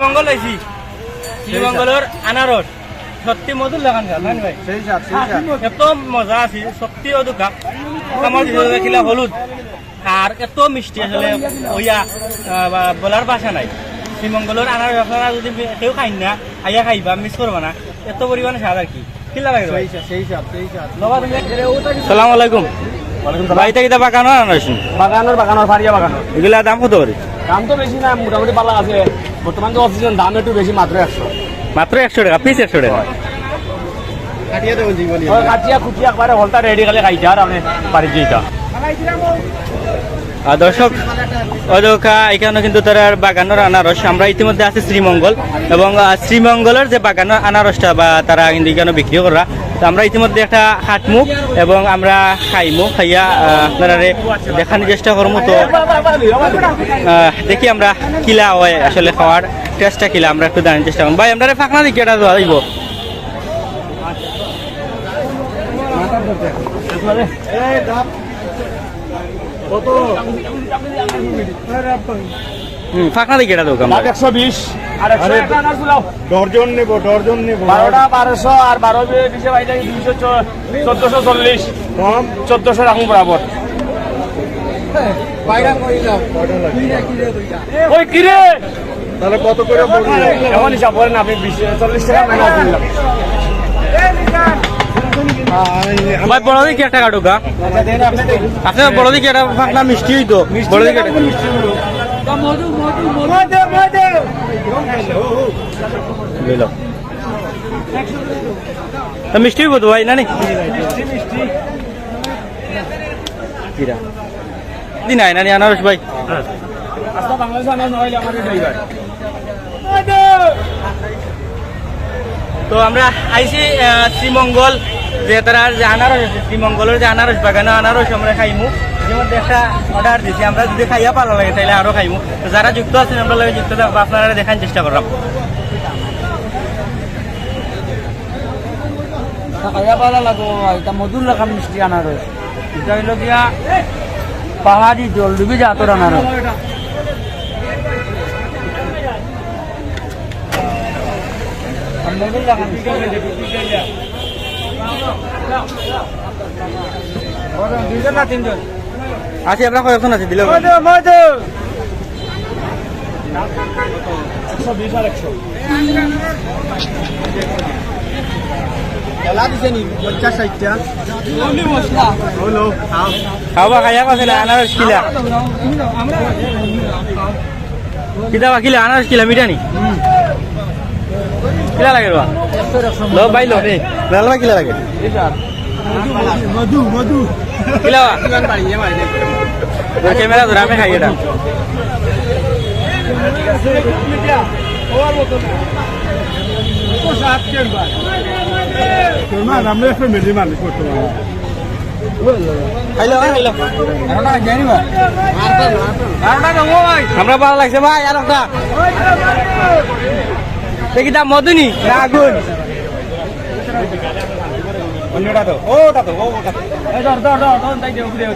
শ্রীমঙ্গল আইছি শ্রীমঙ্গলের আনারস। সত্যি মধুর লাগান ভাই? এত মজা আছে সত্যি অদুকা। আমার হলুদ। আর এত মিষ্টি আসলে ওইয়া বলার ভাষা নাই। শ্রীমঙ্গলের আনারস আপনারা যদি কেউ খাই না আইয়া খাইবা মিস করবা না এত পরিমাণে স্বাদ আর কি? সালাম আলাইকুম। ভাই থেকে আনারস বাগানোর বাগানোর ফারিয়া বাগানোর এগুলা দাম কত করে দাম তো বেশি না মোটামুটি পালা আছে। বর্তমান তো অক্সিজেন দাম একটু বেশি মাত্র একশো। মাত্র একশো টাকা পিস একশো টাকা। কাটিয়া খুঁটিয়া একবারে হলতা রেডি খালি খাইছে আর আমি পারি যেটা আর দর্শক অদকা এখানে কিন্তু তার বাগানোর আনারস। আমরা ইতিমধ্যে আছি শ্রীমঙ্গল এবং শ্রীমঙ্গলের যে বাগানোর আনারসটা বা তারা কিন্তু এখানে বিক্রি করা তো আমরা ইতিমধ্যে একটা হাটমুখ এবং আমরা খাইমু খাইয়া আপনারা দেখানোর চেষ্টা করব তো দেখি আমরা কিলা হয় আসলে খাওয়ার টেস্টটা কিলা আমরা একটু জানার চেষ্টা করব ভাই আমরা ফাঁকনা দিকে এটা দিব হুম ফাঁকনা দিকে এটা দোকান একশো বিশ। আর ডর্জন নেব ডর্জন নেব। বারোটা বারোশো আর বারো বিশে বাইরে দুইশো চোদ্দশো চল্লিশ। কম? চোদ্দশো রাখুন বরাবর। ওই কিরে? তাহলে কত করে এখন হিসাব করেন আপনি চল্লিশ টাকা মাইনাস দিলাম ভাই বড় দিকে একটা কাটুকা আপনার বড় দিকে একটা ফাঁকনা মিষ্টি হইতো? বড় দিকে মিষ্টি হইব তো ভাই নানি? কিরা? দি নাই নানি আনারস ভাই। ড্রাইভার তো আমরা আইছি আহ, শ্রীমঙ্গল যে তারা যে আনারস শ্রীমঙ্গলের যে আনারস বাগানে আনারস আমরা খাইমু। এর মধ্যে একটা অর্ডার দিছি আমরা যদি খাইয়া ভালো লাগে তাহলে আরও খাইমু। তো যারা যুক্ত আছেন আমরা লাগে যুক্ত থাকব আপনারা দেখার চেষ্টা করলাম। খাইয়া ভালো লাগো এটা মধুর লাগাম মিষ্টি আনারস। এটা হইল গিয়া পাহাড়ি জল ডুবি জাতর আনারস। মধুর লাগাম মিষ্টি দুইজন না তিনজন আছি আমরা কয়েকজন আছি দিলে একশো বিশ আর একশো। খেলা দিছে নি পঞ্চাশ ষাটটা হলো খাওয়া খাইয়া পাচ্ছে না আনারস কিলা কিতা কিলা আনারস কিলা মিঠা নি কিলা লাগে বা লো বাই লো লালবা কিলা লাগে? মধু মধু। কিলা বা? ক্যামেরা ধরে আমি খাই এটা আমরা আরোটা দেবো ভাই আমরা ভালো লাগছে ভাই আর একটা দেখি দাম মদনী। না আগুন অন্যটা তো। ও তা তো ও তা ধর ধর ধর দেবো